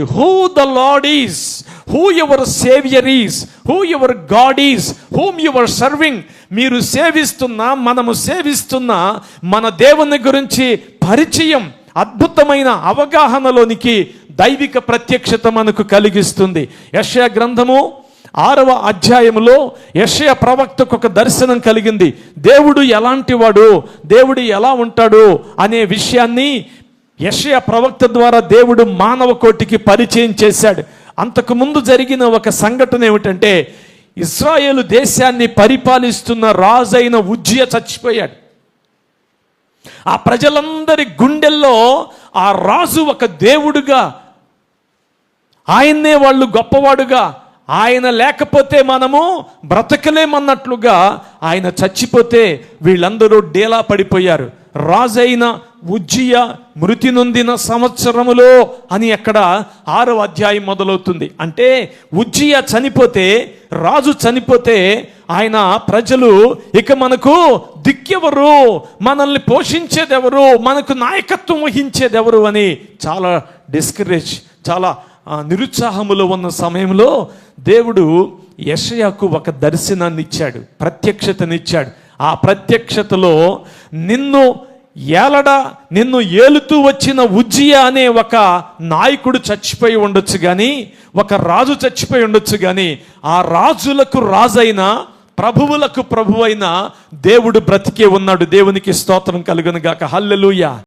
Who the Lord is who your saviour is who your God is whom your serving మీరు సేవిస్తున్న మనము సేవిస్తున్న మన దేవుని గురించి పరిచయం అద్భుతమైన అవగాహనలోనికి దైవిక ప్రత్యక్షత మనకు కలిగిస్తుంది. యశయ గ్రంథము ఆరవ అధ్యాయములో యశయ ప్రవక్తకు ఒక దర్శనం కలిగింది. దేవుడు ఎలాంటి వాడు? దేవుడు ఎలా ఉంటాడు? అనే విషయాన్ని యషయ ప్రవక్త ద్వారా దేవుడు మానవ కోటికి పరిచయం చేశాడు. అంతకుముందు జరిగిన ఒక సంఘటన ఏమిటంటే ఇస్రాయేలు దేశాన్ని పరిపాలిస్తున్న రాజైన ఉజ్జయ చచ్చిపోయాడు. ఆ ప్రజలందరి గుండెల్లో ఆ రాజు ఒక దేవుడుగా ఆయన్నే వాళ్ళు గొప్పవాడుగా ఆయన లేకపోతే మనము బ్రతకలేమన్నట్లుగా ఆయన చచ్చిపోతే వీళ్ళందరూ డేలా పడిపోయారు. రాజైన ఉజ్జియ మృతి నొందిన సంవత్సరములో అని అక్కడ ఆరవ అధ్యాయం మొదలవుతుంది. అంటే ఉజ్జియ చనిపోతే రాజు చనిపోతే ఆయన ప్రజలు ఇక మనకు దిక్కెవరు? మనల్ని పోషించేదెవరు? మనకు నాయకత్వం వహించేదెవరు? అని చాలా డిస్కరేజ్ చాలా నిరుత్సాహములో ఉన్న సమయంలో దేవుడు యషయాకు ఒక దర్శనాన్ని ఇచ్చాడు ప్రత్యక్షతనిచ్చాడు. ఆ ప్రత్యక్షతలో నిన్ను ఏలడ నిన్ను ఏలుతూ వచ్చిన ఉజ్జియ అనే ఒక నాయకుడు చచ్చిపోయి ఉండొచ్చు కానీ ఒక రాజు చచ్చిపోయి ఉండొచ్చు కానీ ఆ రాజులకు రాజైన ప్రభువులకు ప్రభువైన దేవుడు బ్రతికే ఉన్నాడు. దేవునికి స్తోత్రం కలుగును గాక. హల్లెలూయా.